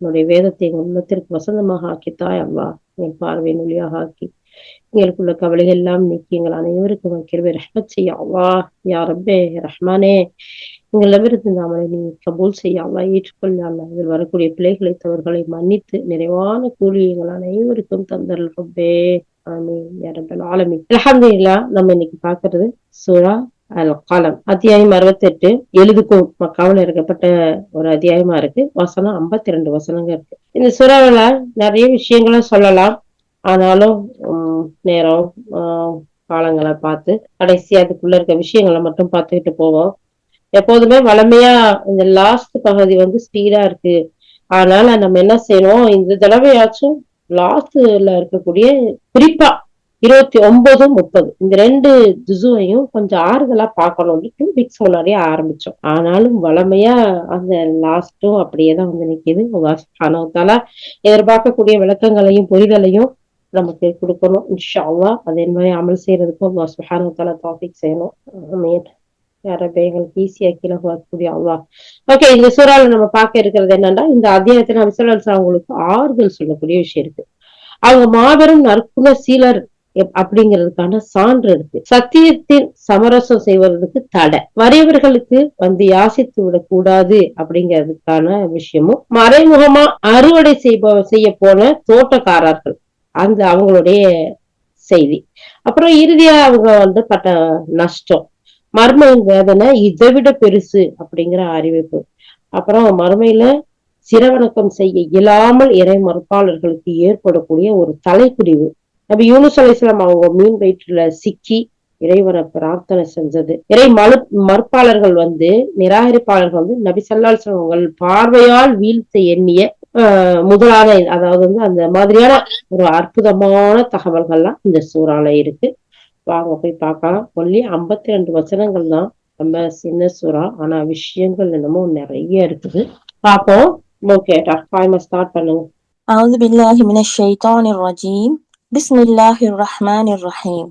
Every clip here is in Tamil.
உன்னுடைய வேதத்தை எங்கள் உள்ளத்திற்கு வசந்தமாக ஆக்கி தாய் அம்மா என் பார்வை நொழியாக ஆக்கி எங்களுக்குள்ள கவலைகள் எல்லாம் நீக்கி எங்கள் அனைவருக்கும் கிருவை ரஹ்மத் செய்ய அல்லா யா ரப்பே ரஹ்மானே. எங்களிடமிருந்து நாமளை நீ கபூல் செய்ய அல்லா ஏற்றுக்கொள்ள இதில் வரக்கூடிய பிள்ளைகளை தவறுகளை மன்னித்து நிறைவான கூலி எங்கள் அனைவருக்கும் தந்தல் ரப்பே. ஆமீன். யா ரப்பல் ஆலமீன். நம்ம இன்னைக்கு பாக்குறது சூரா அல் காலம். அத்தியாயம் அறுபத்தி எட்டு எழுதுக்கும் மக்காவில் இருக்கப்பட்ட ஒரு அத்தியாயமா இருக்கு. வசனம் ஐம்பத்தி ரெண்டு வசனங்க இருக்கு. இந்த சுறாவில நிறைய விஷயங்களை சொல்லலாம். ஆனாலும் உம், நேரம் ஆஹ், காலங்களை பார்த்து கடைசி அதுக்குள்ள இருக்க விஷயங்களை மட்டும் பார்த்துக்கிட்டு போவோம். எப்போதுமே வளமையா இந்த லாஸ்ட் பகுதி வந்து ஸ்பீடா இருக்கு. அதனால நம்ம என்ன செய்யணும்? இந்த தடவையாச்சும் லாஸ்ட்ல இருக்கக்கூடிய குறிப்பா இருபத்தி ஒன்பது முப்பது. இந்த ரெண்டு ஜுசுவையும் கொஞ்சம் ஆறுதலா பார்க்கணும் டூ வீக்ஸ் முன்னாடியே ஆரம்பிச்சோம். ஆனாலும் வளமையா அந்த லாஸ்டும் அப்படியே தான் வந்து நிக்குது. சுபானவத்தால எதிர்பார்க்கக்கூடிய விளக்கங்களையும் புரிதலையும் நமக்கு கொடுக்கணும். இன்ஷா அதே மாதிரி அமல் செய்யறதுக்கும் அல்லாஹ் சுபானவத்தால டாபிக் செய்யணும். ஆமீன். யாரப்ப எங்களுக்கு ஈஸியா கீழே வரக்கூடிய அல்லா ஓகே இந்த சூறால நம்ம பார்க்க இருக்கிறது என்னன்னா இந்த அத்தியாயத்துல விசலன்ஸ் அவங்களுக்கு ஆறுதல் சொல்லக்கூடிய விஷயம் இருக்கு. அவங்க மாபெரும் நற்குண சீலர் அப்படிங்கிறதுக்கான சான்று இருக்கு. சத்தியத்தின் சமரசம் செய்வதற்கு தடை. வறியவர்களுக்கு வந்து யாசித்து விடக்கூடாது அப்படிங்கிறதுக்கான விஷயமும் மறைமுகமா அறுவடை செய்ப செய்ய போன தோட்டக்காரர்கள். அந்த அவங்களுடைய செய்தி. அப்புறம் இறுதியா அவங்க வந்து பட்ட நஷ்டம். மர்ம வேதனை இதை விட பெருசு அப்படிங்கிற அறிவிப்பு. அப்புறம் மறுமையில சிரவணக்கம் செய்ய இயலாமல் இறை மறுப்பாளர்களுக்கு ஏற்படக்கூடிய ஒரு தலைக்குடிவு நபி யூனுஸ் அலைஹிஸ்ஸலாம் அவங்க மீன் வயிற்றுல சிக்கி இறைவனை பிரார்த்தனை செஞ்சது இறை மறு மறுப்பாளர்கள் வந்து நிராகரிப்பாளர்கள் வந்து நபி ஸல்லல்லாஹு அலைஹி வஸல்லம் அவர்கள் பார்வையால் வீழ்த்த எண்ணிய ஆஹ் முதலான அதாவது வந்து அந்த மாதிரியான ஒரு அற்புதமான தகவல்கள்லாம் இந்த சூறால இருக்கு வாங்க போய் பார்க்கலாம் ஒன்லி ஐம்பத்தி ரெண்டு வசனங்கள் தான் நம்ம சின்ன சூறா ஆனா விஷயங்கள் என்னமோ நிறைய இருக்குது பார்ப்போம் ஓகே டாக்டர் ஸ்டார்ட் பண்ணுங்க أعوذ بالله من الشيطان الرجيم பிஸ்மில்லாஹிர் ரஹ்மானிர் ரஹீம்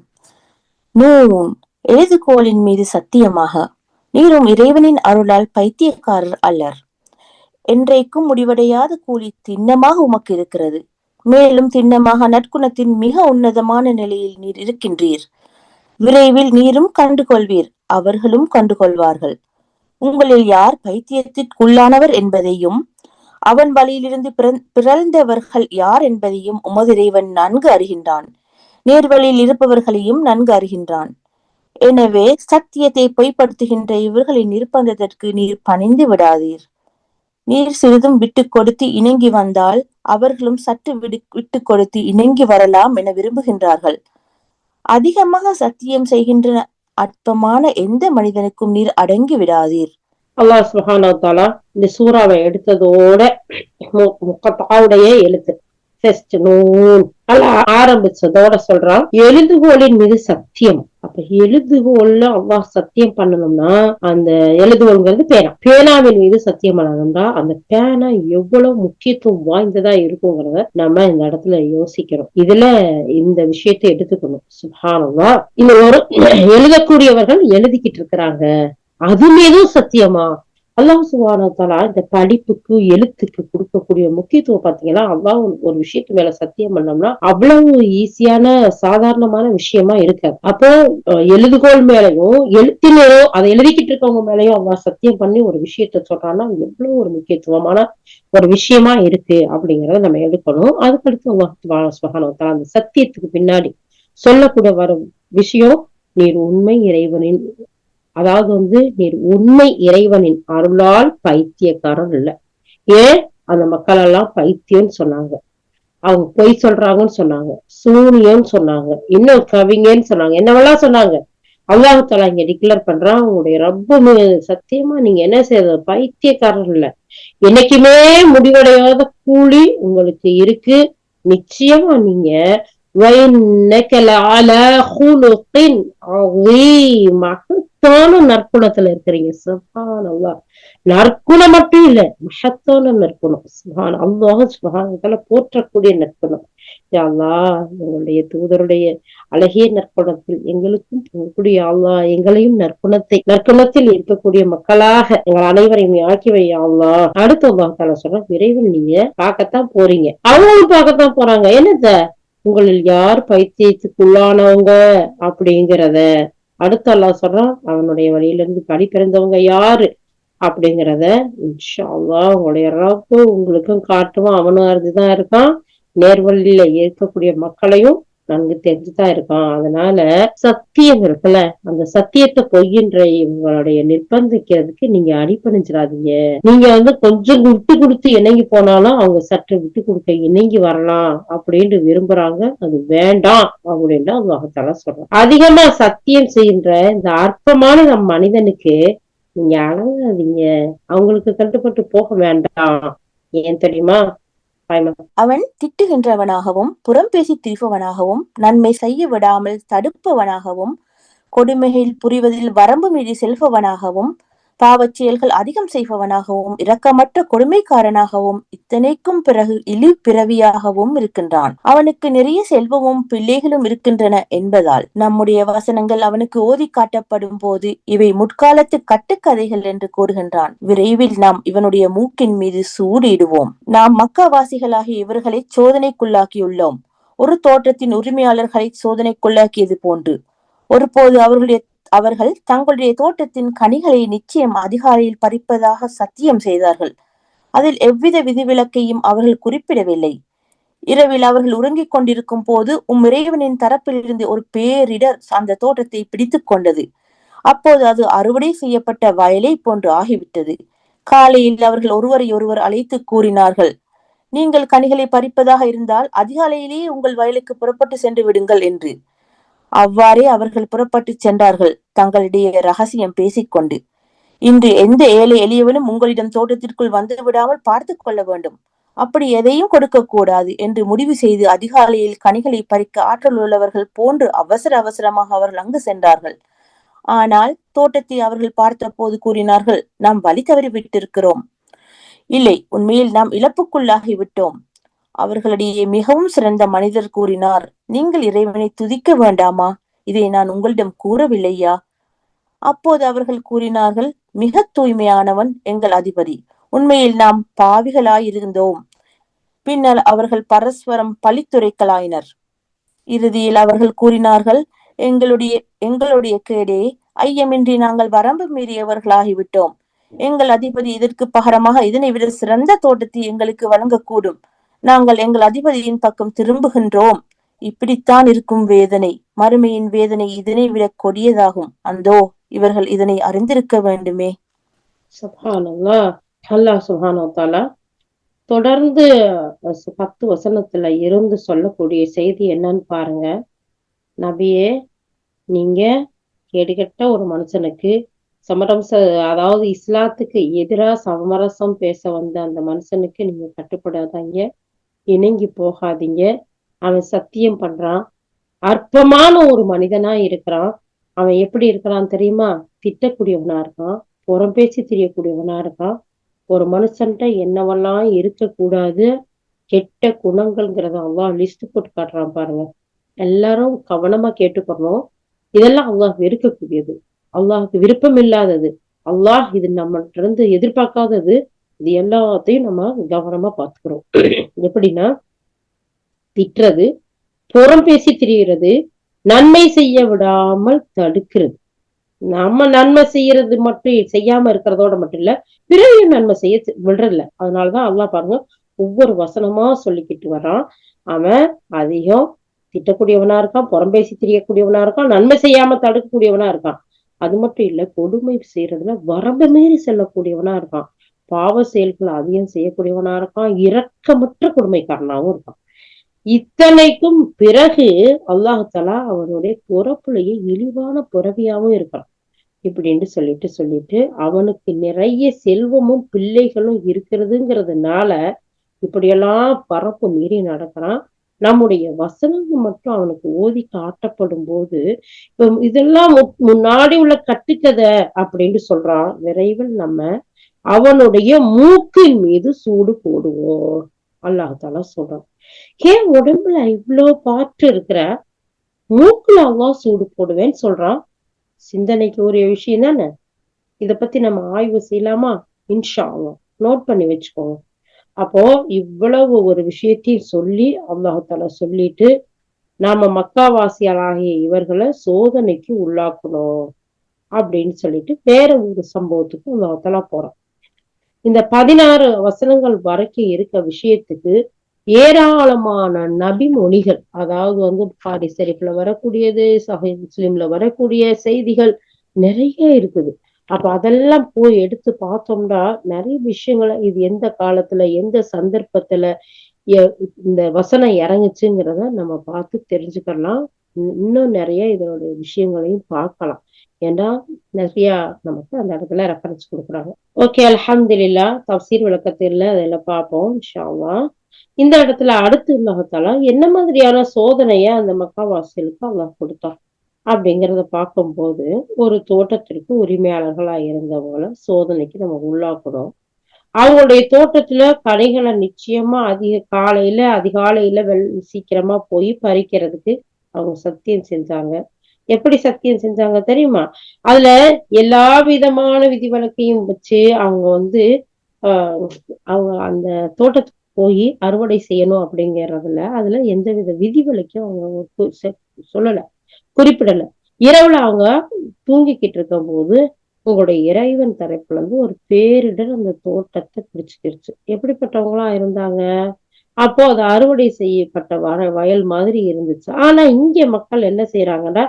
நூன் எழுதுகோலின் மீது சத்தியமாக நீரும் இறைவனின் அருளால் பைத்தியக்காரர் அல்லர். என்றைக்கும் முடிவடையாத கூலி திண்ணமாக உமக்கு இருக்கிறது. மேலும் திண்ணமாக நற்குணத்தின் மிக உன்னதமான நிலையில் நீர் இருக்கின்றீர். விரைவில் நீரும் கண்டுகொள்வீர் அவர்களும் கண்டுகொள்வார்கள். உங்களில் யார் பைத்தியத்திற்குள்ளானவர் என்பதையும் அவன் வழியிலிருந்து பிறந்- பிறழ்ந்தவர்கள் யார் என்பதையும் உமது இறைவன் நன்கு அறிகின்றான். நேர்வழியில் இருப்பவர்களையும் நன்கு அறிகின்றான். எனவே சத்தியத்தை பொய்ப்படுத்துகின்ற இவர்களின் நிர்பந்தத்திற்கு நீர் பணிந்து விடாதீர். நீர் சிறிதும் விட்டு கொடுத்து இணங்கி வந்தால் அவர்களும் சற்று விடு விட்டு கொடுத்து இணங்கி வரலாம் என விரும்புகின்றார்கள். அதிகமாக சத்தியம் செய்கின்ற அற்பமான எந்த மனிதனுக்கும் நீர் அடங்கி விடாதீர். அல்லாஹ் சுப்ஹானஹு இந்த சூறாவை எடுத்ததோட மு- முக்கத்தாவுடைய எழுத்து. First noon. அல்லாஹ் ஆரம்பிச்சதோட சொல்றான் எழுதுகோலின் மீது சத்தியம். அப்ப எழுதுகோல்ல அவ்வா சத்தியம் பண்ணணும்னா அந்த எழுதுகோள்ங்கிறது பேனா. பேனாவின் மீது சத்தியம் பண்ணணும்னா அந்த பேனா எவ்வளவு முக்கியத்துவம் வாய்ந்ததா இருக்குங்கிறத நம்ம இந்த இடத்துல யோசிக்கிறோம். இதுல இந்த விஷயத்தை எடுத்துக்கணும். சுப்ஹானல்லாஹ் இந்த ஒரு எழுதக்கூடியவர்கள் எழுதிக்கிட்டு இருக்கிறாங்க. அது மீதும் சத்தியமா? அல்லாஹ் சுபானத்தாலா இந்த படிப்புக்கு எழுத்துக்கு கொடுக்கக்கூடிய முக்கியத்துவம் பாத்தீங்கன்னா அல்லாஹ் ஒரு- விஷயத்துக்கு விஷயத்து மேல சத்தியம் பண்ணோம்னா அவ்வளவு ஈஸியான சாதாரணமான விஷயமா இருக்காது. அப்போ எழுதுகோள் மேலையும் மேலயும் அதை எழுதிக்கிட்டு இருக்கவங்க மேலயும் அல்லாஹ் சத்தியம் பண்ணி ஒரு விஷயத்த சொல்றான்னா எவ்வளவு ஒரு முக்கியத்துவமான ஒரு விஷயமா இருக்கு அப்படிங்கறத நம்ம எடுக்கணும். அதுக்கடுத்து அல்லாஹ் சுபானத்தாலா அந்த சத்தியத்துக்கு பின்னாடி சொல்லக்கூட வர விஷயம் நீர் உண்மை இறைவனின் அதாவது வந்து நீர் உண்மை இறைவனின் அருளால் பைத்தியக்காரன் இல்ல. ஏன்? அந்த மக்கள் எல்லாம் பைத்தியம்னு சொன்னாங்க. அவங்க பொய் சொல்றாங்கன்னு சொன்னாங்க. சூனியம்னு சொன்னாங்க. இன்னும் கவிங்கன்னு சொன்னாங்க. என்னவெல்லாம் சொன்னாங்க? அல்லாஹால இங்க டிக்ளேர் பண்றான். உங்களுடைய ரப்பு சத்தியமா நீங்க என்ன செய்யறது? பைத்தியக்காரன் இல்ல. என்னைக்குமே முடிவடையாத கூலி உங்களுக்கு இருக்கு. நிச்சயமா நீங்க மகத்தான நற்குணத்துல இருக்கிறீங்க. சுபான் அல்லா நற்குணம் மட்டும் இல்ல மகத்தான நற்குணம். சுபான் அல்லாஹ் சுபான் போற்றக்கூடிய நற்குணம். அல்லா உங்களுடைய தூதருடைய அழகிய நற்குணத்தில் எங்களுக்கும் போகக்கூடிய அல்லா எங்களையும் நற்குணத்தை நற்குணத்தில் இருக்கக்கூடிய மக்களாக எங்கள் அனைவரையும் ஆக்கி வை அல்லா அடுத்த உலகத்தால சொன்னா விரைவில் நீங்க பார்க்கத்தான் போறீங்க. அவங்களும் பார்க்கத்தான் போறாங்க. என்னத்த? உங்களில் யார் பைத்தியத்துக்குள்ளானவங்க? அப்படிங்கிறத அடுத்து அல்லா சொல்றான் அவனுடைய வழியிலிருந்து படி பிறந்தவங்க யாரு? அப்படிங்கிறத இன்ஷா அல்லாஹ் உங்களுடைய ரப்பு உங்களுக்கும் காட்டுவான். அவனும் அறிஞ்சுதான் இருக்கான். நேர்வழியில இருக்கக்கூடிய மக்களையும் நன்கு தெரிஞ்சுதான் இருக்கான். அதனால சத்தியம் இருக்குல்ல. அந்த சத்தியத்தை பொய்யின்ற இவங்களுடைய நிர்பந்திக்கிறதுக்கு நீங்க அடிப்பணிஞ்சிடாதீங்க நீங்க வந்து கொஞ்சம் விட்டு கொடுத்து இணங்கி போனாலும் அவங்க சற்று விட்டு கொடுக்க இணங்கி வரலாம் அப்படின்னு விரும்புறாங்க. அது வேண்டாம் அப்படின்னு அல்லாஹால சொல்றாங்க அதிகமா சத்தியம் செய்கின்ற இந்த அற்பமான நம் மனிதனுக்கு நீங்க அழகாதீங்க அவங்களுக்கு கட்டுப்பட்டு போக வேண்டாம். ஏன் தெரியுமா? அவன் திட்டுகின்றவனாகவும் புறம் பேசி திரிப்பவனாகவும் நன்மை செய்ய விடாமல் தடுப்பவனாகவும் கொடுமைகள் புரிவதில் வரம்பு மீறி செல்பவனாகவும் பாவச் செயல்கள் அதிகம் செய்பவனாகவும் இரக்கமற்ற கொடுமைக்காரனாகவும் இத்தனைக்கும் பிறகு இழி பிறவியாகவும் இருக்கின்றான். அவனுக்கு நிறைய செல்வமும் பிள்ளைகளும் இருக்கின்றன என்பதால் நம்முடைய வசனங்கள் அவனுக்கு ஓதி காட்டப்படும் போது இவை முற்காலத்து கட்டுக்கதைகள் என்று கூறுகின்றான். விரைவில் நாம் இவனுடைய மூக்கின் மீது சூடிடுவோம். நாம் மக்காவாசிகளாகிய இவர்களை சோதனைக்குள்ளாக்கியுள்ளோம். ஒரு தோட்டத்தின் உரிமையாளர்களை சோதனைக்குள்ளாக்கியது போன்று. ஒருபோது அவர்களுடைய அவர்கள் தங்களுடைய தோட்டத்தின் கனிகளை நிச்சயம் அதிகாலையில் பறிப்பதாக சத்தியம் செய்தார்கள். அதில் எவ்வித விதிவிலக்கையும் அவர்கள் குறிப்பிடவில்லை. இரவில் அவர்கள் உறங்கிக் கொண்டிருக்கும் போது உம் இறைவனின் தரப்பிலிருந்து ஒரு பேரிடர் அந்த தோட்டத்தை பிடித்துக் கொண்டது. அப்போது அது அறுவடை செய்யப்பட்ட வயலை போன்று ஆகிவிட்டது. காலையில் அவர்கள் ஒருவரை ஒருவர் அழைத்து கூறினார்கள் நீங்கள் கனிகளை பறிப்பதாக இருந்தால் அதிகாலையிலேயே உங்கள் வயலுக்கு புறப்பட்டு சென்று விடுங்கள் என்று. அவ்வாறே அவர்கள் புறப்பட்டு சென்றார்கள். தங்களிடையே ரகசியம் பேசிக்கொண்டு இன்று எந்த ஏழை எளியவனும் உங்களிடம் தோட்டத்திற்குள் வந்து விடாமல் பார்த்து கொள்ள வேண்டும். அப்படி எதையும் கொடுக்க கூடாது என்று முடிவு செய்து அதிகாலையில் கனிகளை பறிக்க ஆற்றல் உள்ளவர்கள் போன்று அவசர அவசரமாக அவர்கள் அங்கு சென்றார்கள். ஆனால் தோட்டத்தை அவர்கள் பார்த்த போது கூறினார்கள் நாம் வழி தவறி விட்டிருக்கிறோம் இல்லை உண்மையில் நாம் இழப்புக்குள்ளாகி விட்டோம் அவர்களிடையே மிகவும் சிறந்த மனிதர் கூறினார். நீங்கள் இறைவனை துதிக்க வேண்டாமா? இதை நான் உங்களிடம் கூறவில்லையா? அப்போது அவர்கள் கூறினார்கள் மிக தூய்மையானவன் எங்கள் அதிபதி. உண்மையில் நாம் பாவிகளாயிருந்தோம். பின்னர் அவர்கள் பரஸ்பரம் பழித்துரைக்கலாயினர். இறுதியில் அவர்கள் கூறினார்கள் எங்களுடைய எங்களுடைய கேடே ஐயமின்றி நாங்கள் வரம்பு மீறியவர்களாகிவிட்டோம். எங்கள் அதிபதி இதற்கு பகரமாக இதனை விட சிறந்த தோட்டத்தை எங்களுக்கு வழங்கக்கூடும். நாங்கள் எங்கள் அதிபதியின் பக்கம் திரும்புகின்றோம். இப்படித்தான் இருக்கும் வேதனை. மறுமையின் வேதனை இதனை விட கொடியதாகும். அந்தோ இவர்கள் இதனை அறிந்திருக்க வேண்டுமே. சுப்ஹானல்லா அல்லாஹ் தொடர்ந்து பத்து வசனத்துல இருந்து சொல்லக்கூடிய செய்தி என்னன்னு பாருங்க. நபியே நீங்க கெடுகட்ட ஒரு மனுஷனுக்கு சமரச அதாவது இஸ்லாத்துக்கு எதிரா சமரசம் பேச வந்த அந்த மனுஷனுக்கு நீங்க கட்டுப்படாதீங்க. இணங்கி போகாதீங்க. அவன் சத்தியம் பண்றான். அற்பமான ஒரு மனிதனா இருக்கிறான். அவன் எப்படி இருக்கிறான் தெரியுமா? திட்டக்கூடியவனா இருக்கான். புறம் பேசி தெரியக்கூடியவனா இருக்கான். ஒரு மனுஷன்ட்ட என்னவெல்லாம் இருக்கக்கூடாது கெட்ட குணங்கள்ங்கிறத அல்லாஹ் லிஸ்ட் போட்டு காட்டுறான் பாருங்க. எல்லாரும் கவனமா கேட்டுக்கணும். இதெல்லாம் அல்லாஹ் வெறுக்கக்கூடியது. அல்லாஹுக்கு விருப்பம் இல்லாதது அல்லாஹ் இது நம்மகிட்ட இருந்து எதிர்பார்க்காதது. இது எல்லாத்தையும் நம்ம கவனமா பாத்துக்கிறோம் எப்படின்னா திட்டுறது புறம் பேசி திரிகிறது நன்மை செய்ய விடாமல் தடுக்கிறது. நம்ம நன்மை செய்யறது மட்டும் செய்யாம இருக்கிறதோட மட்டும் இல்ல பிறரையும் நன்மை செய்ய விடுறதில்ல. அதனாலதான் அதெல்லாம் பாருங்க ஒவ்வொரு வசனமா சொல்லிக்கிட்டு வரான் அவன் அதிகம் திட்டக்கூடியவனா இருக்கான் புறம் பேசி திரியக்கூடியவனா இருக்கான் நன்மை செய்யாம தடுக்கக்கூடியவனா இருக்கான். அது மட்டும் இல்ல கொடுமை செய்யறதுல வரம்பு மீறி செல்லக்கூடியவனா இருக்கான். பாவ செயல்களை அதிகம் செய்யக்கூடியவனா இருக்கான். இரக்கமற்ற கொடுமைக்காரனாவும் இருக்கான். இத்தனைக்கும் பிறகு அல்லாஹாலா அவனுடைய பிறப்புலையே இழிவான பிறவியாவும் இருக்கான் இப்படின்ட்டு சொல்லிட்டு சொல்லிட்டு அவனுக்கு நிறைய செல்வமும் பிள்ளைகளும் இருக்கிறதுங்கிறதுனால இப்படியெல்லாம் பரப்பு மீறி நடக்கிறான். நம்முடைய வசனங்கள் மட்டும் அவனுக்கு ஓதி காட்டப்படும் போது இப்ப இதெல்லாம் முன்னாடி உள்ள கட்டுக்கதை அப்படின்னு சொல்றான். விரைவில் நம்ம அவனுடைய மூக்கின் மீது சூடு போடுவோம். அல்லாஹால சொல்றான். ஏன் உடம்புல இவ்வளோ பாட்டு இருக்கிற? மூக்குல அவ்வா சூடு போடுவேன்னு சொல்றான். சிந்தனைக்கு ஒரு விஷயம் தானே? இத பத்தி நம்ம ஆய்வு செய்யலாமா? இன்ஷா நோட் பண்ணி வச்சுக்கோங்க. அப்போ இவ்வளவு ஒரு விஷயத்தையும் சொல்லி அல்லாஹால சொல்லிட்டு நாம மக்காவாசியாளாகிய இவர்களை சோதனைக்கு உள்ளாக்கணும் அப்படின்னு சொல்லிட்டு வேற ஒரு சம்பவத்துக்கு அல்லாஹால போறோம் இந்த பதினாறு வசனங்கள் வரைக்கும் இருக்க விஷயத்துக்கு ஏராளமான நபி மொழிகள் அதாவது வந்து பாரி ஷெரீஃப்ல வரக்கூடியது சஹி முஸ்லீம்ல வரக்கூடிய செய்திகள் நிறைய இருக்குது. அப்ப அதெல்லாம் போய் எடுத்து பார்த்தோம்னா நிறைய விஷயங்களை இது எந்த காலத்துல எந்த சந்தர்ப்பத்துல இந்த வசனம் இறங்குச்சுங்கிறத நம்ம பார்த்து தெரிஞ்சுக்கலாம். இன்னும் நிறைய இதனுடைய விஷயங்களையும் பார்க்கலாம். ஏன்னா நிறைய நமக்கு அந்த இடத்துல ரெஃபரன்ஸ் கொடுக்குறாங்க. ஓகே அலமதுல்லா தப்சீர் விளக்கத்தில் அதில் பார்ப்போம் ஷாவா இந்த இடத்துல அடுத்து உள்ளகத்தால என்ன மாதிரியான சோதனைய அந்த மக்காவாசிகளுக்கு அல்லாஹ் கொடுத்தான் அப்படிங்கிறத பார்க்கும்போது ஒரு தோட்டத்திற்கு உரிமையாளர்களா இருந்தவங்கள சோதனைக்கு நம்ம உள்ளாக்கணும். அவங்களுடைய தோட்டத்துல கனிகளை நிச்சயமா அதிக காலையில அதிகாலையில வெள் சீக்கிரமா போய் பறிக்கிறதுக்கு அவங்க சத்தியம் செஞ்சாங்க. எப்படி சத்தியம் செஞ்சாங்க தெரியுமா? அதுல எல்லா விதமான விதி வழக்கையும் வச்சு அவங்க வந்து ஆஹ் அவங்க அந்த தோட்டத்துக்கு போய் அறுவடை செய்யணும் அப்படிங்கறதுல அதுல எந்த வித விதி விதிவிலக்கையும் அவங்க சொல்லல. குறிப்பிடல. இரவுல அவங்க தூங்கிக்கிட்டு இருக்கும் போது உங்களுடைய இறைவன் தரப்புல இருந்து ஒரு பேரிடர் அந்த தோட்டத்தை பிடிச்சிக்கிருச்சு. எப்படிப்பட்டவங்களா இருந்தாங்க? அப்போ அது அறுவடை செய்யப்பட்ட வர வயல் மாதிரி இருந்துச்சு. ஆனா இங்க மக்கள் என்ன செய்யறாங்கன்னா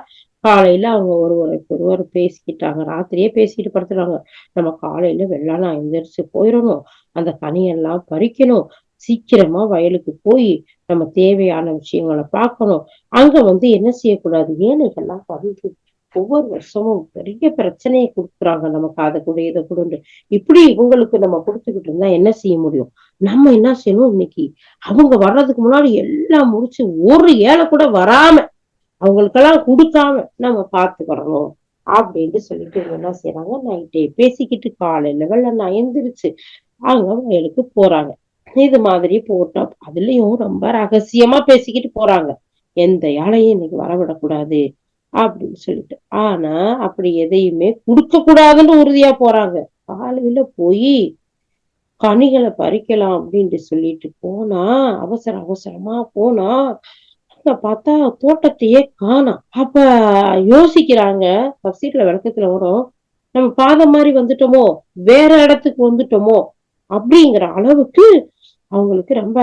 காலையில அவங்க ஒருவரை ஒருவர் பேசிக்கிட்டாங்க. ராத்திரியே பேசிட்டு படுத்துறாங்க நம்ம காலையில வெள்ளான எந்திரிச்சு போயிடணும் அந்த கனியெல்லாம் பறிக்கணும். சீக்கிரமா வயலுக்கு போய் நம்ம தேவையான விஷயங்களை பார்க்கணும். அங்க வந்து என்ன செய்யக்கூடாது? ஏனைகள்லாம் பதிவு ஒவ்வொரு வருஷமும் பெரிய பிரச்சனையை கொடுக்குறாங்க. நமக்கு அதை கூட இதை கூட இப்படி இவங்களுக்கு நம்ம கொடுத்துக்கிட்டு இருந்தா என்ன செய்ய முடியும்? நம்ம என்ன செய்யணும் இன்னைக்கு? அவங்க வர்றதுக்கு முன்னாடி எல்லாம் முடிச்சு ஒரு ஏழை கூட வராம அவங்களுக்கெல்லாம் கொடுக்காம நம்ம பார்த்துக்கிறோம் அப்படின்ட்டு சொல்லிட்டு என்ன செய்யறாங்க நைட்டே பேசிக்கிட்டு காலையில வெள்ள நான் எந்திரிச்சு அவங்க வயலுக்கு போறாங்க. இது மாதிரி போட்டோம் அதுலயும் ரொம்ப ரகசியமா பேசிக்கிட்டு போறாங்க. எந்த யாழையும் இன்னைக்கு வரவிடக்கூடாது அப்படின்னு சொல்லிட்டு. ஆனா அப்படி எதையுமே கொடுக்க கூடாதுன்னு உறுதியா போறாங்க. காலையில போய் கனிகளை பறிக்கலாம் அப்படின்ட்டு சொல்லிட்டு போனா அவசர அவசரமா போனா பார்த்தா தோட்டத்தையே காணாம் அப்ப யோசிக்கிறாங்க பசீட்ல விளக்கத்துல வரும். நம்ம பாதம் மாதிரி வந்துட்டோமோ வேற இடத்துக்கு வந்துட்டோமோ அப்படிங்கிற அளவுக்கு அவங்களுக்கு ரொம்ப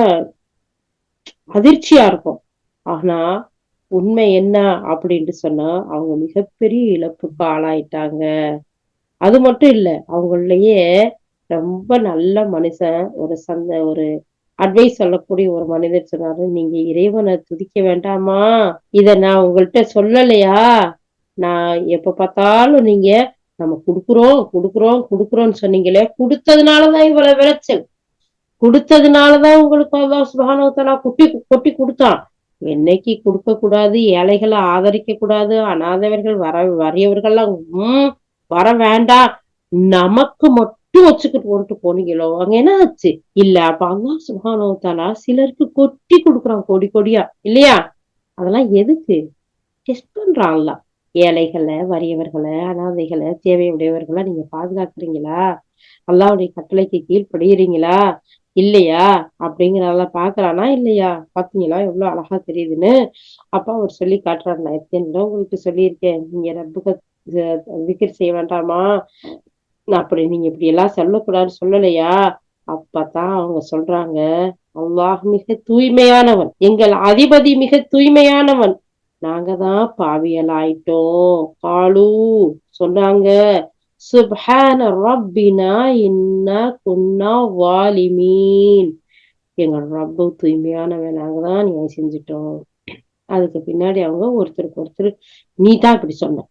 அதிர்ச்சியா இருக்கும். ஆனா உண்மை என்ன அப்படின்ட்டு சொன்னா அவங்க மிகப்பெரிய இழப்புக்கு ஆளாயிட்டாங்க. அது மட்டும் இல்ல அவங்களையே ரொம்ப நல்ல மனுஷன் ஒரு சந்த ஒரு அட்வைஸ் சொல்லக்கூடிய ஒரு மனிதர் சொன்னாரு நீங்க இறைவனை துதிக்க வேண்டாமா? இத நான் உங்கள்கிட்ட சொல்லலையா? நான் எப்ப பார்த்தாலும் நீங்க நம்ம குடுக்குறோம் குடுக்குறோம் குடுக்குறோம்னு சொன்னீங்களே கொடுத்ததுனாலதான் இவ்வளவு விளைச்சல். கொடுத்ததுனாலதான் உங்களுக்கு அல்லாஹ் சுபானவத்தலா குட்டி கொட்டி கொடுத்தான். என்னைக்கு கொடுக்க கூடாது ஏழைகளை ஆதரிக்க கூடாது அனாதவர்கள் வர வறியவர்கள்லாம் உம் வர வேண்டாம். நமக்கு மட்டும் வச்சுக்கிட்டு போட்டு போனீங்களோ? அங்க என்ன ஆச்சு இல்ல அப்ப அல்லாஹ் சுபானவத்தாலா சிலருக்கு கொட்டி கொடுக்குறான் கொடி கொடியா. இல்லையா? அதெல்லாம் எதுக்கு? டெஸ்ட் பண்றான்ல ஏழைகளை வறியவர்களை அனாதைகளை தேவையுடையவர்களை நீங்க பாதுகாக்கிறீங்களா? அல்லாவுடைய கட்டளைக்கு கீழ்படுகிறீங்களா இல்லையா? அப்படிங்கிறதெல்லாம் பாக்குறானா இல்லையா? பாத்தீங்களா? எவ்வளவு அழகா தெரியுதுன்னு. அப்பா அவர் சொல்லி காட்டுறாரு. நான் எத்தனை உங்களுக்கு சொல்லியிருக்கேன். நீங்க ரப்புக்கு விக்கிர் செய்ய வேண்டாமா? நான் அப்படி நீங்க இப்படி எல்லாம் சொல்லக்கூடாதுன்னு சொல்லலையா? அப்பதான் அவங்க சொல்றாங்க அல்லாஹ் மிக தூய்மையானவன் எங்கள் அதிபதி மிக தூய்மையானவன். நாங்க தான் பாவியல் ஆயிட்டோம் காலு சொன்னாங்க சுப்ஹான ரப்பினா என்ன குன்னா வாலிமீன். எங்க ரப்பு தூய்மையானவன் நாங்க தான் நீங்க செஞ்சிட்டோம். அதுக்கு பின்னாடி அவங்க ஒருத்தருக்கு ஒருத்தர் நீ தான் இப்படி சொன்ன.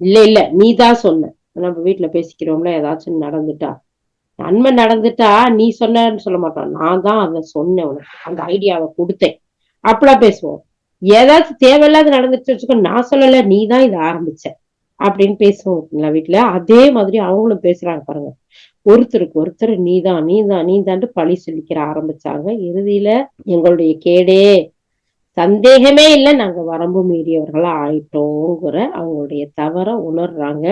இல்ல இல்ல நீ தான் சொன்ன. நம்ம வீட்டுல பேசிக்கிறோம்ல ஏதாச்சும் நடந்துட்டா. நன்மை நடந்துட்டா நீ சொன்னன்னு சொல்ல மாட்டோம். நான் தான் அதை சொன்னேன் உனக்கு. அந்த ஐடியாவை கொடுத்தேன். அப்படிலாம் பேசுவோம். ஏதாச்சும் தேவையில்லாத நடந்துச்சு வச்சுக்கோ நான் சொல்லல நீ தான் இதை ஆரம்பிச்ச. அப்படின்னு பேசுவோம் ஓகேங்களா வீட்டுல அதே மாதிரி அவங்களும் பேசுறாங்க பாருங்க. ஒருத்தருக்கு ஒருத்தர் நீதான் நீதான் நீதான்ட்டு பழி சொல்லிக்கிற ஆரம்பிச்சாங்க. இறுதியில எங்களுடைய கேடே சந்தேகமே இல்லை. நாங்க வரம்பு மீறியவர்களா ஆயிட்டோங்கிற அவங்களுடைய தவற உணர்றாங்க.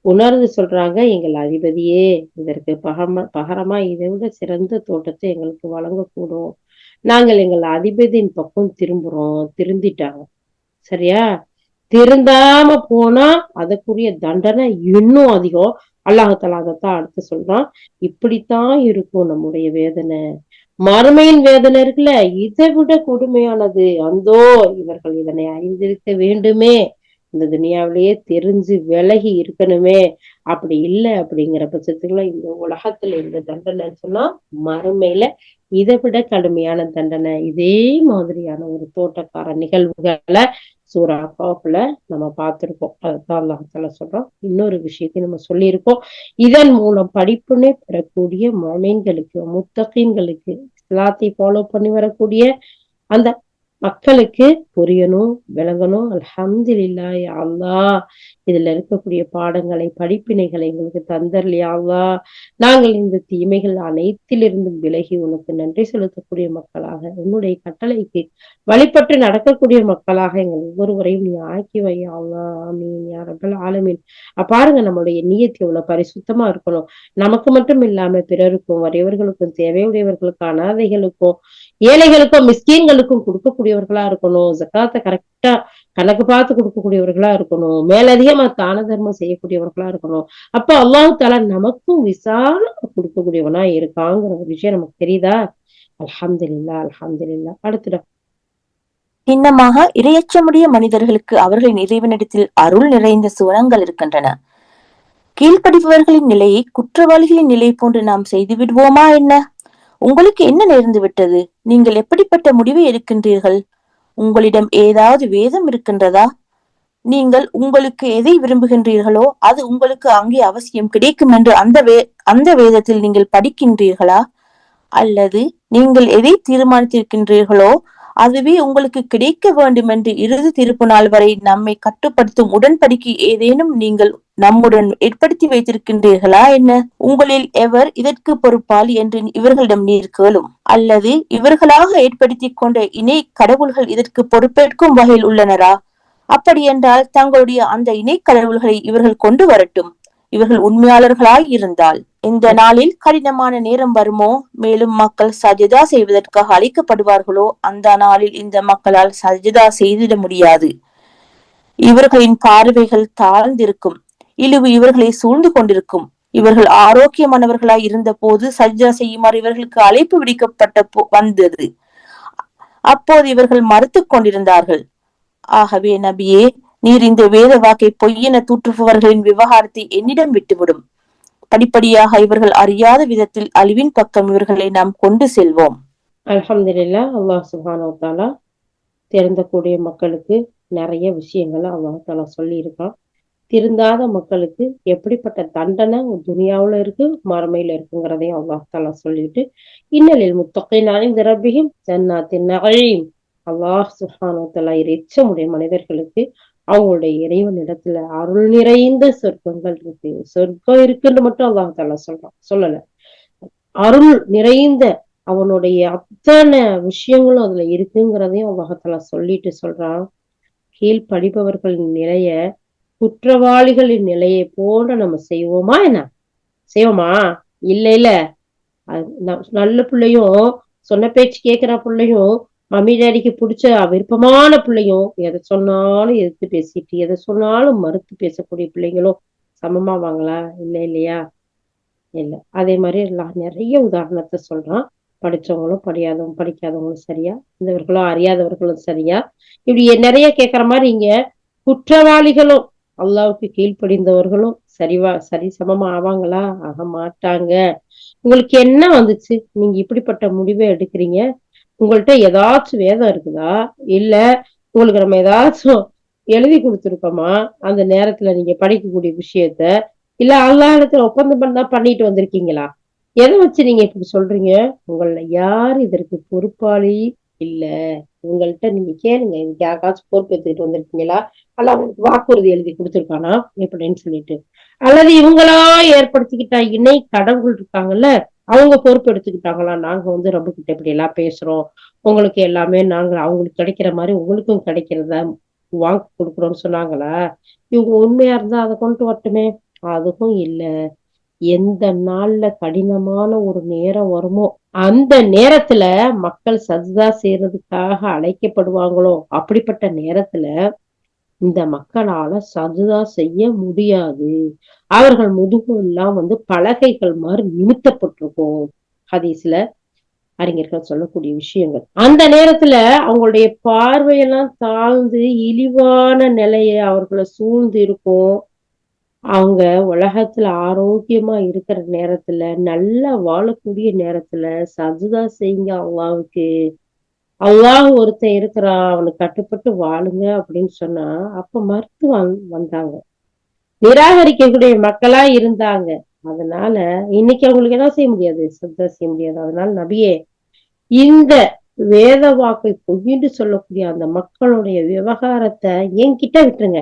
உணர்ந்து சொல்றாங்க எங்கள் அதிபதியே. இதற்கு பகம பகரமா இதை விட சிறந்த தோட்டத்தை எங்களுக்கு வழங்கக்கூடும். நாங்கள் எங்கள் அதிபதியின் பக்கம் திரும்புறோம். திருந்திட்டாங்க. சரியா? திருந்தாம போனா அதற்குரிய தண்டனை இன்னும் அதிகம். அல்லாஹால அதைத்தான் அடுத்து சொல்றான். இப்படித்தான் இருக்கும் நம்முடைய வேதனை. மறுமையின் வேதனை இருக்குல்ல? இதை விட கொடுமையானது. அந்தோ இவர்கள் இதனை அறிந்திருக்க வேண்டுமே. இந்த துனியாவிலேயே தெரிஞ்சு விலகி இருக்கணுமே. அப்படி இல்லை அப்படிங்கிற பட்சத்துக்குள்ள இந்த உலகத்துல இந்த தண்டனைன்னு சொன்னா மறுமையில இதை விட கடுமையான தண்டனை. இதே மாதிரியான ஒரு தோட்டக்கார நிகழ்வுகளை சூரா காப்புல நம்ம பார்த்திருக்கோம். அதுதான் அல்லாஹால சொல்றோம். இன்னொரு விஷயத்தையும் நம்ம சொல்லியிருக்கோம். இதன் மூலம் படிப்புனே பெறக்கூடிய மொமீன்களுக்கு முத்தகீன்களுக்கு இஸ்லாத்தை ஃபாலோ பண்ணி வரக்கூடிய அந்த மக்களுக்கு புரியணும் விளங்கணும். அல்ஹம்துலில்லா அல்லா இதுல இருக்கக்கூடிய பாடங்களை படிப்பினைகளை எங்களுக்கு தந்தர்லியா நாங்கள் இந்த தீமைகள் அனைத்திலிருந்தும் விலகி உனக்கு நன்றி செலுத்தக்கூடிய மக்களாக உன்னுடைய கட்டளைக்கு வழிபட்டு நடக்கக்கூடிய மக்களாக எங்கள் ஒவ்வொருவரையும் நீ ஆக்கி வை ஆமீன். யாரபல் ஆலமீன். பாருங்க நம்மளுடைய நீயத்தை எவ்வளவு பரிசுத்தமா இருக்கணும். நமக்கு மட்டும் இல்லாம பிறருக்கும் வரையவர்களுக்கும் தேவையுடையவர்களுக்கும் அனாதைகளுக்கும் ஏழைகளுக்கும் மிஸ்கீன்களுக்கும் கொடுக்கக்கூடியவர்களா இருக்கணும். ஜக்காத்தை கரெக்டா கணக்கு பார்த்து கொடுக்கக்கூடியவர்களா இருக்கணும். மேலதிகமா தான தர்மம் செய்யக்கூடியவர்களா இருக்கணும். அப்ப அல்லாஹு தாலா நமக்கும் விசால கொடுக்கக்கூடியவனா இருக்காங்கிற ஒரு விஷயம் நமக்கு தெரியுதா? அல்ஹம்துலில்லா அல்ஹம்துலில்லா. அடுத்துடா சின்னமாக இரையச்சமுடைய மனிதர்களுக்கு அவர்களின் இறைவனிடத்தில் அருள் நிறைந்த சுவனங்கள் இருக்கின்றன. கீழ்ப்படிப்பவர்களின் நிலையை குற்றவாளிகளின் நிலை போன்று நாம் செய்து விடுவோமா என்ன? உங்களுக்கு என்ன நேர்ந்து விட்டது? நீங்கள் எப்படிப்பட்ட முடிவை எடுக்கின்றீர்கள்? உங்களிடம் ஏதாவது வேதம் இருக்கின்றதா? நீங்கள் உங்களுக்கு எதை விரும்புகின்றீர்களோ அது உங்களுக்கு அங்கே அவசியம் கிடைக்கும் என்று அந்த வே அந்த வேதத்தில் நீங்கள் படிக்கின்றீர்களா? அல்லது நீங்கள் எதை தீர்மானித்திருக்கின்றீர்களோ அதுவே உங்களுக்கு கிடைக்க வேண்டும் என்று இறுதி திருப்பு நாள் வரை நம்மை கட்டுப்படுத்தும் உடன்படிக்கை ஏதேனும் நீங்கள் நம்முடன் ஏற்படுத்தி வைத்திருக்கின்றீர்களா என்ன? உங்களில் எவர் இதற்கு பொறுப்பாளி என்று இவர்களிடம் நீர் கேளும். அல்லது இவர்களாக ஏற்படுத்தி கொண்ட இணை கடவுள்கள் இதற்கு பொறுப்பேற்கும் வகையில் உள்ளனரா? அப்படி என்றால் தங்களுடைய அந்த இணை கடவுள்களை இவர்கள் கொண்டு வரட்டும். இவர்கள் உண்மையாளர்களாய் இருந்தால். இந்த நாளில் கடினமான நேரம் வருமோ? மேலும் மக்கள் சஜிதா செய்வதற்காக அழைக்கப்படுவார்களோ? அந்த நாளில் இந்த மக்களால் சஜிதா செய்திட முடியாது. இவர்களின் பார்வைகள் தாழ்ந்திருக்கும். இழிவு இவர்களை சூழ்ந்து கொண்டிருக்கும். இவர்கள் ஆரோக்கியமானவர்களாய் இருந்த போது சஜிதா செய்யுமாறு இவர்களுக்கு அழைப்பு விடுக்கப்பட்ட வந்தது. அப்போது இவர்கள் மறுத்து கொண்டிருந்தார்கள். ஆகவே நபியே நீர் இந்த வேத வாக்கை பொய்யென தூற்றுபவர்களின் விவகாரத்தை என்னிடம் விட்டுவிடும். படிப்படியாக இவர்கள் அறியாத விதத்தில் அழிவின் பக்கம் இவர்களை நாம் கொண்டு செல்வோம். அலமதுல்லா அல்லாஹ் சுபானோ தாலா திருந்தக்கூடிய மக்களுக்கு நிறைய விஷயங்களை அல்லாஹ் தாலா சொல்லி திருந்தாத மக்களுக்கு எப்படிப்பட்ட தண்டனை துனியாவில் இருக்கு மறுமையில இருக்குங்கிறதையும் அல்லாஹ் தாலா சொல்லிட்டு இன்னலில் முத்தகையின் அணிந்த ஜன்னாத்தின் நகையும் அல்லாஹ் சுஹானோ தலா இறைச்சமுடைய மனிதர்களுக்கு. அவங்களுடைய இறைவன் இடத்துல அருள் நிறைந்த சொர்க்கங்கள் இருக்கு. சொர்க்கம் இருக்குன்னு மட்டும் அவங்க தாலா சொல்றான். சொல்லல. அருள் நிறைந்த அவனுடைய அத்தனை விஷயங்களும் அதுல இருக்குங்கிறதையும் அல்லாஹால சொல்லிட்டு சொல்றான். கீழ் படிப்பவர்களின் நிலைய குற்றவாளிகளின் நிலையை போல நம்ம செய்வோமா என்ன? செய்வோமா? இல்ல இல்ல. நல்ல பிள்ளையும் சொன்ன பேச்சு கேட்கிற பிள்ளையும் மம்மி டேடிக்கு பிடிச்ச விருப்பமான பிள்ளையும் எதை சொன்னாலும் எதிர்த்து பேசிட்டு எதை சொன்னாலும் மறுத்து பேசக்கூடிய பிள்ளைங்களும் சமமாவாங்களா இல்ல இல்லையா? இல்லை. அதே மாதிரி எல்லாம் நிறைய உதாரணத்தை சொல்றான். படிச்சவங்களும் படியாதவங்க படிக்காதவங்களும் சரியா இந்தவர்களும் அறியாதவர்களும் சரியா. இப்படி நிறைய கேக்குற மாதிரி இங்க குற்றவாளிகளும் அல்லாவுக்கு கீழ்ப்படிந்தவர்களும் சரிவா சரி சமமா ஆவாங்களா? ஆக மாட்டாங்க. உங்களுக்கு என்ன வந்துச்சு? நீங்க இப்படிப்பட்ட முடிவை எடுக்கிறீங்க? உங்கள்கிட்ட ஏதாச்சும் வேதம் இருக்குதா? இல்ல உங்களுக்கு நம்ம ஏதாச்சும் எழுதி கொடுத்துருக்கோமா? அந்த நேரத்துல நீங்க படிக்கக்கூடிய விஷயத்த? இல்ல அல்லா இடத்துல ஒப்பந்தம் பண்ணா பண்ணிட்டு வந்திருக்கீங்களா? எதை வச்சு நீங்க இப்படி சொல்றீங்க? உங்கள யார் இதற்கு பொறுப்பாளி? இல்ல உங்கள்கிட்ட நீங்க கேளுங்க. இதுக்கு யாருக்காச்சும் பொறுப்பு எடுத்துக்கிட்டு வந்திருக்கீங்களா? அல்ல உங்களுக்கு வாக்குறுதி எழுதி கொடுத்துருக்கானா? எப்படின்னு சொல்லிட்டு. அல்லது இவங்களா ஏற்படுத்திக்கிட்ட இணை கடவுள் இருக்காங்கல்ல அவங்க பொறுப்பு எடுத்துக்கிட்டாங்களா? நாங்க வந்து ரொம்ப கிட்ட இப்படி எல்லாம் பேசுறோம். உங்களுக்கு எல்லாமே நாங்க அவங்களுக்கு கிடைக்கிற மாதிரி உங்களுக்கும் கிடைக்கிறத வாங்கி கொடுக்குறோம்னு சொன்னாங்களா? இவங்க உண்மையா இருந்தா அதை கொண்டு வரட்டுமே. அதுக்கும் இல்ல. எந்த நாள்ல கடினமான ஒரு நேரம் வருமோ அந்த நேரத்துல மக்கள் சஜ்தா செய்யறதுக்காக அழைக்கப்படுவாங்களோ அப்படிப்பட்ட நேரத்துல இந்த மக்களால சஜ்தா செய்ய முடியாது. அவர்கள் முதுகு எல்லாம் வந்து பலகைகள் மாதிரி நிமித்தப்பட்டிருக்கும். ஹதீஸ்ல அறிஞர்கள் சொல்லக்கூடிய விஷயங்கள். அந்த நேரத்துல அவங்களுடைய பார்வையெல்லாம் தாழ்ந்து இழிவான நிலையை அவர்களை சூழ்ந்து இருக்கும் அவங்க உலகத்துல ஆரோக்கியமா இருக்கிற நேரத்துல நல்லா வாழக்கூடிய நேரத்துல சஜுதா செய்யுங்க அல்லாவுக்கு. அல்லாஹ் ஒருத்தன் இருக்கிறான் அவனுக்கு கட்டுப்பட்டு வாழுங்க அப்படின்னு சொன்னா அப்ப மறுத்து வந்தாங்க. நிராகரிக்கக்கூடிய மக்களா இருந்தாங்க. அதனால இன்னைக்கு அவங்களுக்கு என்ன செய்ய முடியாது? சுத்தம் செய்ய முடியாது. அதனால நபியே இந்த வேத வாக்கை பொய்ன்னு சொல்லக்கூடிய அந்த மக்களுடைய விவகாரத்தை என்கிட்ட விட்டுருங்க.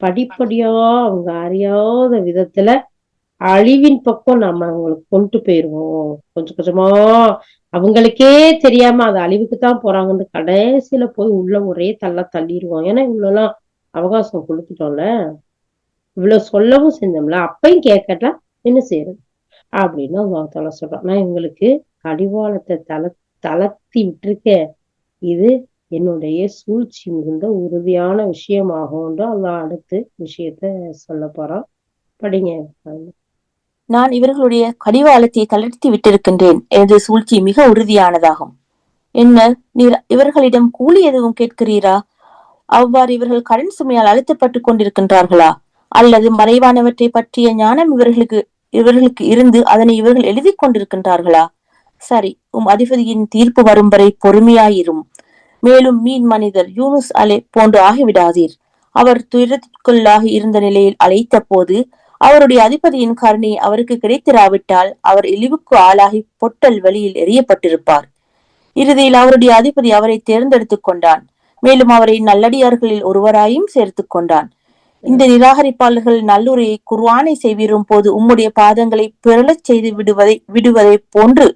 படிப்படியா அவங்க அறியாத விதத்துல அழிவின் பக்கம் நம்ம அவங்களுக்கு கொண்டு போயிருவோம். கொஞ்சம் கொஞ்சமா அவங்களுக்கே தெரியாம அது அழிவுக்கு தான் போறாங்கன்னு கடைசியில போய் உள்ள ஒரே தள்ள தள்ளிடுவோம். ஏன்னா இவ்வளவுலாம் அவகாசம் கொடுத்துட்டோம்ல. இவ்வளவு சொல்லவும் செஞ்சோம்ல. அப்பையும் கேட்கட்டா என்ன செய்யறது? அப்படின்னு அவங்க சொல்றோம் நான் இவங்களுக்கு கடிவாளத்தை தள தளர்த்தி விட்டுருக்கேன். இது என்னுடைய சூழ்ச்சி மிகுந்த உறுதியான விஷயமாகும் அல்லாஹ் அடுத்து விஷயத்த சொல்ல போறான். படிங்க. நான் இவர்களுடைய கடிவாளத்தை தளர்த்தி விட்டிருக்கின்றேன். எனது சூழ்ச்சி மிக உறுதியானதாகும். என்ன நீர் இவர்களிடம் கூலி எதுவும் கேட்கிறீரா? அவ்வாறு இவர்கள் கடன் சுமையால் அழுத்தப்பட்டு கொண்டிருக்கின்றார்களா? அல்லது மறைவானவற்றை பற்றிய ஞானம் இவர்களுக்கு இவர்களுக்கு இருந்து அதனை இவர்கள் எழுதி கொண்டிருக்கின்றார்களா? சரி உம் அதிபதியின் தீர்ப்பு வரும் வரை பொறுமையாயிரும். மேலும் மீன் மனிதர் யூனுஸ் அலை போன்று ஆகிவிடாதீர். அவர் துயரத்திற்குள்ளாகி இருந்த நிலையில் அழைத்த போது அவருடைய அதிபதியின் கருணை அவருக்கு கிடைத்திராவிட்டால் அவர் இழிவுக்கு ஆளாகி பொட்டல் வழியில் எரியப்பட்டிருப்பார் இறுதியில் அவருடைய அதிபதி அவரை தேர்ந்தெடுத்துக் கொண்டான். மேலும் அவரை நல்லடியார்களில் ஒருவராயும் சேர்த்துக் கொண்டான். இந்த நிராகரிப்பாளர்கள் நல்லுரையை குர்வானை செய்வீரும் போது உம்முடைய பாதங்களை பிறளச் செய்து விடுவதை விடுவதை போன்று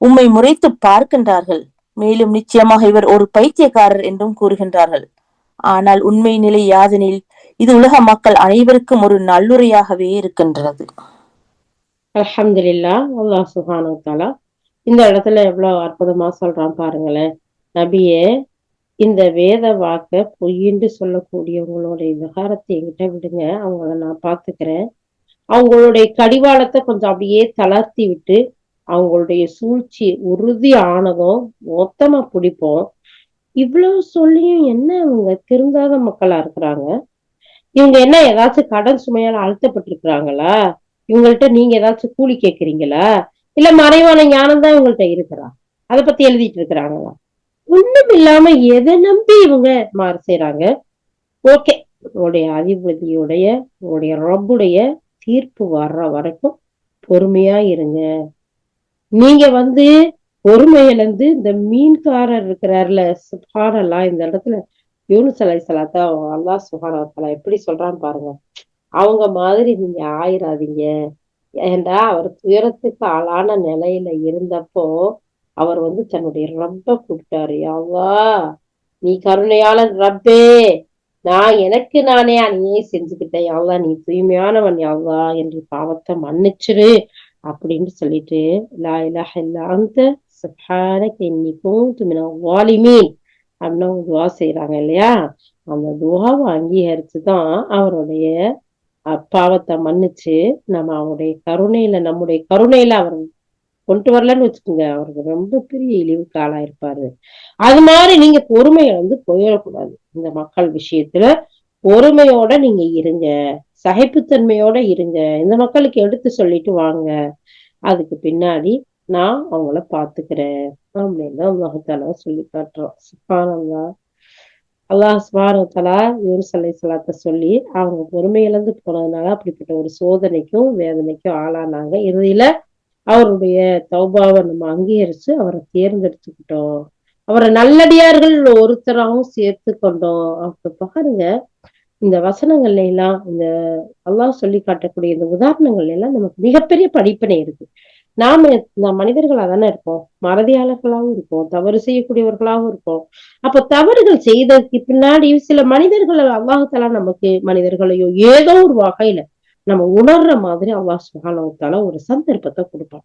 உம்மை முறைத்து பார்க்கின்றார்கள். மேலும் நிச்சயமாக இவர் ஒரு பைத்தியக்காரர் என்றும் கூறுகின்றார்கள். ஆனால் உண்மை நிலை யாதெனில் இது உலக மக்கள் அனைவருக்கும் ஒரு நல்லுரையாகவே இருக்கின்றது. அலமதுல்லா அல்லா சுஹானு தாலா இந்த இடத்துல எவ்வளவு அற்புதமா சொல்றான் பாருங்களேன். நபியே இந்த வேத வாக்க பொய்யின்று சொல்லக்கூடியவங்களுடைய விவகாரத்தை என்கிட்ட விடுங்க. அவங்கள நான் பாத்துக்கிறேன் அவங்களுடைய கடிவாளத்தை கொஞ்சம் அப்படியே தளர்த்தி விட்டு அவங்களுடைய சூழ்ச்சி உறுதி ஆனதும் மொத்தமா பிடிப்போம். இவ்வளவு சொல்லியும் என்ன அவங்க திருந்தாத மக்களா இருக்கிறாங்க? இவங்க என்ன ஏதாச்சும் கடன் சுமையால அழுத்தப்பட்டிருக்கிறாங்களா? இவங்கள்ட்ட நீங்க ஏதாச்சும் கூலி கேக்குறீங்களா இல்ல மறைவான ஞானம் தான் இவங்கள்ட்ட இருக்கிறா அதை பத்தி எழுதிட்டு இருக்கிறாங்களா? ஒண்ணும் இல்லாம எதை நம்பி இவங்க மாறு செய்யறாங்க ஓகே உங்களுடைய அதிபதியுடைய உங்களுடைய ரப்புடைய தீர்ப்பு வர்ற வரைக்கும் பொறுமையா இருங்க. நீங்க வந்து பொறுமையிலிருந்து இந்த மீன்காரர் இருக்கிறார்ல பாடலாம் இந்த இடத்துல யூனுஸ் அலை சலாத்தா அல்லா சுஹானா எப்படி சொல்றான்னு பாருங்க. அவங்க மாதிரி நீங்க ஆயிராதீங்க. ஏண்டா அவர் துயரத்துக்கு ஆளான நிலையில இருந்தப்போ அவர் வந்து தன்னுடைய ரப்ப கூப்பிட்டாரு. அவ்வா நீ கருணையாளன் ரப்பே நான் எனக்கு நானே அநியாயம் செஞ்சுக்கிட்டேன். யாவா நீ தூய்மையானவன் யாவா என்று பாவத்தை மன்னிச்சிரு அப்படின்னு சொல்லிட்டு லா இலாஹ இல்லா அந்த சுப்ஹானக இன்னி வாலிமீன். அப்படின்னு அவங்க துவா செய்யறாங்க இல்லையா? அந்த துவாவை அங்கீகரிச்சுதான் அவருடைய பாவத்தை மன்னிச்சு நம்ம அவருடைய கருணையில நம்முடைய கருணையில அவர் கொண்டு வரலன்னு வச்சுக்கோங்க. அவருக்கு ரொம்ப பெரிய இழிவுக்கு ஆளாயிருப்பாரு. அது மாதிரி நீங்க பொறுமையை வந்து போயிடக்கூடாது. இந்த மக்கள் விஷயத்துல பொறுமையோட நீங்க இருங்க. சகைப்புத்தன்மையோட இருங்க. இந்த மக்களுக்கு எடுத்து சொல்லிட்டு வாங்க. அதுக்கு பின்னாடி நான் அவங்கள பாத்துக்கிறேன் அப்படின்னு அல்லாஹால சொல்லி காட்டுறோம் சுபானல்லா. அல்லாஹ் சுபானத்தலா யூனுஸ் சலை சலாத்த சொல்லி அவங்க பொறுமை இழந்து போனதுனால அப்படிப்பட்ட ஒரு சோதனைக்கும் வேதனைக்கும் ஆளானாங்க. இறுதியில அவருடைய தௌபாவை நம்ம அங்கீகரிச்சு அவரை தேர்ந்தெடுத்துக்கிட்டோம். அவரை நல்லடியார்கள் ஒருத்தராகவும் சேர்த்து கொண்டோம். அப்படி பாருங்க இந்த வசனங்கள்ல எல்லாம் இந்த அல்லாஹ் சொல்லி காட்டக்கூடிய இந்த உதாரணங்கள்ல எல்லாம் நமக்கு மிகப்பெரிய படிப்பினை இருக்கு. நாம இந்த மனிதர்களா தானே இருக்கோம் மறதியாளர்களாகவும் இருக்கோம் தவறு செய்யக்கூடியவர்களாகவும் இருப்போம். அப்ப தவறுகள் செய்ததுக்கு பின்னாடி சில மனிதர்கள் அல்லாஹால நமக்கு மனிதர்களையோ ஏதோ ஒரு வகையில நம்ம உணர்ற மாதிரி அல்லாஹ் சுகானவத்தால ஒரு சந்தர்ப்பத்தை கொடுப்பான்.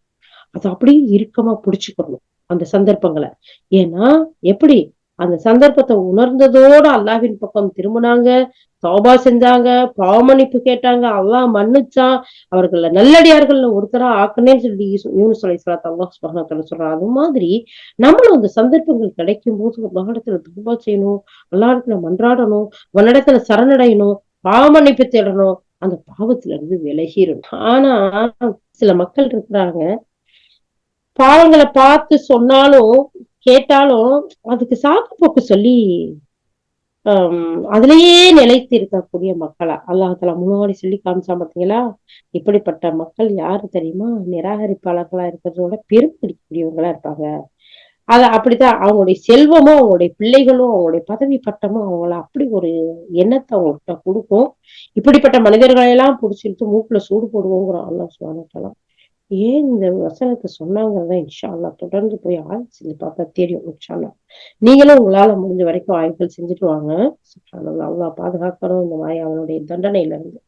அது அப்படியே இறுக்கமா புடிச்சுக்கணும் அந்த சந்தர்ப்பங்களை. ஏன்னா எப்படி? அந்த சந்தர்ப்பத்தை உணர்ந்ததோட அல்லாஹின் பக்கம் திரும்பினாங்க. தௌபா செஞ்சாங்க. பாவமன்னிப்பு கேட்டாங்க. அல்லாஹ் மன்னிச்சான். அவர்கள நல்லடியார்கள்ல ஒருத்தரா ஆக்குனேன்னு சொல்லி யூனு சொல்லி சொல்லாத்த அல்லாஹ் சொல்றான். அது மாதிரி நம்மளும் அந்த சந்தர்ப்பங்கள் கிடைக்கும் போது அல்லாஹிடத்துல தௌபா செய்யணும். அல்லாஹிடத்துல மன்றாடணும். உன்னிடத்துல சரணடையணும். பாவமன்னிப்பு தேடணும். அந்த பாவத்துல இருந்து விலகிடணும். ஆனா சில மக்கள் இருக்கிறாங்க. பாவங்களை பார்த்து சொன்னாலும் கேட்டாலும் அதுக்கு சாக்கு போக்கு சொல்லி ஆஹ் அதுலயே நிலைத்து இருக்கக்கூடிய மக்களா அல்லாஹால முன்னாடி சொல்லி காமிச்சா பாத்தீங்களா? இப்படிப்பட்ட மக்கள் யாரு தெரியுமா? நிராகரிப்பாளர்களா இருக்கிறதோட பெரும் பிடிக்கக்கூடியவங்களா இருப்பாங்க. அத அப்படித்தான் அவங்களுடைய செல்வமும் அவங்களுடைய பிள்ளைகளும் அவங்களுடைய பதவி பட்டமும் அவங்கள அப்படி ஒரு எண்ணத்தை அவங்கள்ட்ட கொடுக்கும். இப்படிப்பட்ட மனிதர்களை எல்லாம் பிடிச்சிட்டு மூக்குல சூடு போடுவோங்கிறோம் அல்லாஹ் சுவானத்தெல்லாம் ஏன் இந்த வசனத்தை சொன்னாங்கிறத இன்ஷால்லா தொடர்ந்து போய் ஆய்வு செஞ்சு பார்த்தா தெரியும் இன்ஷால்லா நீங்களும் உங்களால முடிஞ்ச வரைக்கும் ஆய்வுகள் செஞ்சுட்டு வாங்க. சுப்ஹானல்லாஹ் பாதுகாக்கணும் இந்த மாதிரி அவனுடைய தண்டனையில இருந்து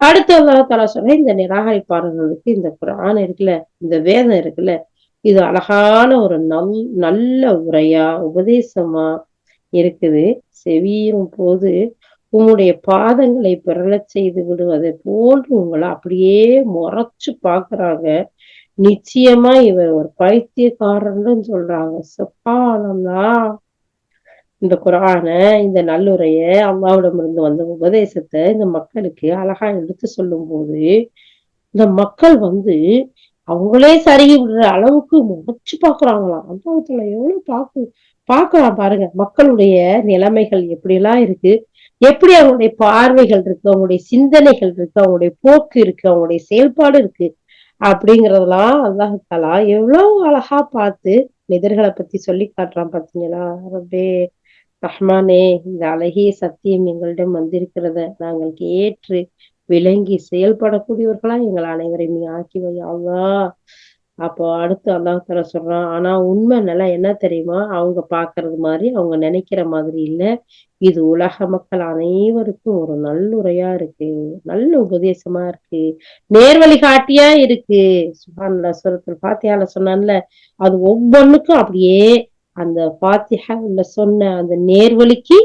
அடுத்து அல்லா தலா சொல்ற இந்த நிராகரிப்பாளர்களுக்கு இந்த குரான் இருக்குல்ல இந்த வேதம் இருக்குல்ல இது அழகான ஒரு நல் நல்ல உரையா உபதேசமா இருக்குது. செவியும் போது உங்களுடைய பாதங்களை பிறழச் செய்து விடுவதை போன்று உங்களை அப்படியே முறைச்சு பாக்குறாங்க நிச்சயமா இவர் ஒரு பைத்தியக்காரன்னு சொல்றாங்க. சுப்பானந்தா இந்த குரான இந்த நல்லுரைய அல்லாவிடமிருந்து வந்த உபதேசத்தை இந்த மக்களுக்கு அழகா எடுத்து சொல்லும் போது இந்த மக்கள் வந்து அவங்களே சருகி விடுற அளவுக்கு முறைச்சு பாக்குறாங்களாம் அனுபவத்துல எவ்வளவு பாக்கு பாக்கலாம் பாருங்க. மக்களுடைய நிலைமைகள் எப்படி எல்லாம் இருக்கு? எப்படி அவங்களுடைய பார்வைகள் இருக்கு அவங்களுடைய சிந்தனைகள் இருக்கு அவங்களுடைய போக்கு இருக்கு அவங்களுடைய செயல்பாடு இருக்கு அப்படிங்கறதெல்லாம் அல்லாஹாலா எவ்வளவு அழகா பார்த்து நிதர்களை பத்தி சொல்லி காட்டுறான் பாத்தீங்களா? ரபே ரஹ்மானே இந்த அழகிய சத்தியம் எங்களிடம் வந்திருக்கிறத நாங்கள் ஏற்று விளங்கி செயல்படக்கூடியவர்களா எங்கள் அனைவரையும் நீ ஆக்கி வை அப்போ அடுத்து அல்லாஹ் தர சொல்றான் ஆனா உண்மை நல்லா என்ன தெரியுமா? அவங்க பாக்குறது மாதிரி அவங்க நினைக்கிற மாதிரி இல்ல. இது உலக மக்கள் அனைவருக்கும் ஒரு நல்லுரையா இருக்கு. நல்ல உபதேசமா இருக்கு. நேர்வழி காட்டியா இருக்கு. சுபான்ல சுரத்தில் பாத்தியால சொன்னான்ல அது ஒவ்வொன்றுக்கும் அப்படியே அந்த பாத்தியால சொன்ன அந்த நேர்வழிக்கு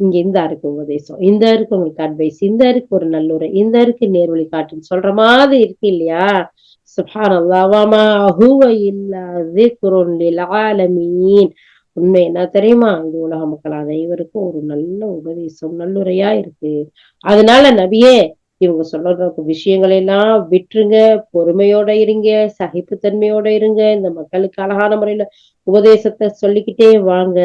இங்க இந்த இருக்கு உபதேசம். இந்த இருக்கு உங்களுக்கு அட்வைஸ் இந்த இருக்கு ஒரு நல்லுரை இந்த இருக்கு நேர்வழி காட்டுன்னு சொல்ற மாதிரி இருக்கு இல்லையா? சுபானல்லா அல்லாவாமா அஹுவ இல்லா திக்ருன் ஆலமீன் உண்மை என்ன தெரியுமா? இது உலக மக்கள் அனைவருக்கும் ஒரு நல்ல உபதேசம் நல்லுரையா இருக்கு. அதனால நபியே இவங்க சொல்ற விஷயங்களை எல்லாம் விட்டுருங்க. பொறுமையோட இருங்க சகிப்புத்தன்மையோட இருங்க. இந்த மக்களுக்கு அழகான முறையில உபதேசத்தை சொல்லிக்கிட்டே வாங்க.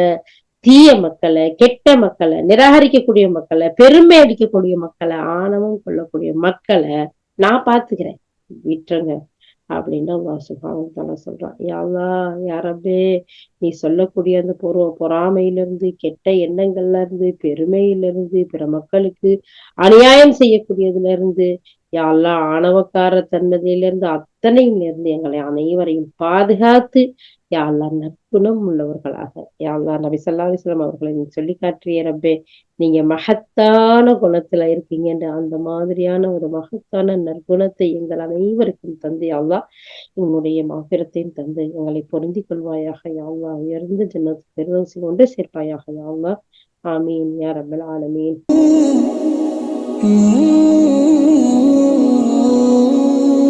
தீய மக்களை கெட்ட மக்களை நிராகரிக்கக்கூடிய மக்களை பெருமை அடிக்கக்கூடிய மக்களை ஆணவம் கொள்ளக்கூடிய மக்களை நான் பாத்துக்கிறேன் விட்டுருங்க. அப்படின்னு அல்லா சுபாவத்தால சொல்றான் யாவா யாரப்பே நீ சொல்லக்கூடிய அந்த பொறு பொறாமையிலிருந்து கெட்ட எண்ணங்கள்ல இருந்து பெருமையில இருந்து பிற மக்களுக்கு அநியாயம் செய்யக்கூடியதுல இருந்து யாழ்லா ஆணவக்கார தன்மதியிலிருந்து இருந்து இருந்து எங்களை அனைவரையும் பாதுகாத்து யாழ்லா நற்குணம் உள்ளவர்களாக. யாழ்லா நபி சொல்லா அலிஸ்லாம் அவர்களை நீங்க சொல்லி காட்டிய ரப்பே நீங்க மகத்தான குணத்துல இருக்கீங்கன்ற அந்த மாதிரியான ஒரு மகத்தான நற்குணத்தை எங்கள் அனைவருக்கும் தந்து யாழ்லா உன்னுடைய மாபிரத்தையும் தந்து எங்களை பொருந்தி கொள்வாயாக. யாழ்லா உயர்ந்து ஜன்னத்து பெருதோசி கொண்டு சேர்ப்பாயாக. யாழ்லா ஆமீன். யா ரப்பல் ஆலமீன்.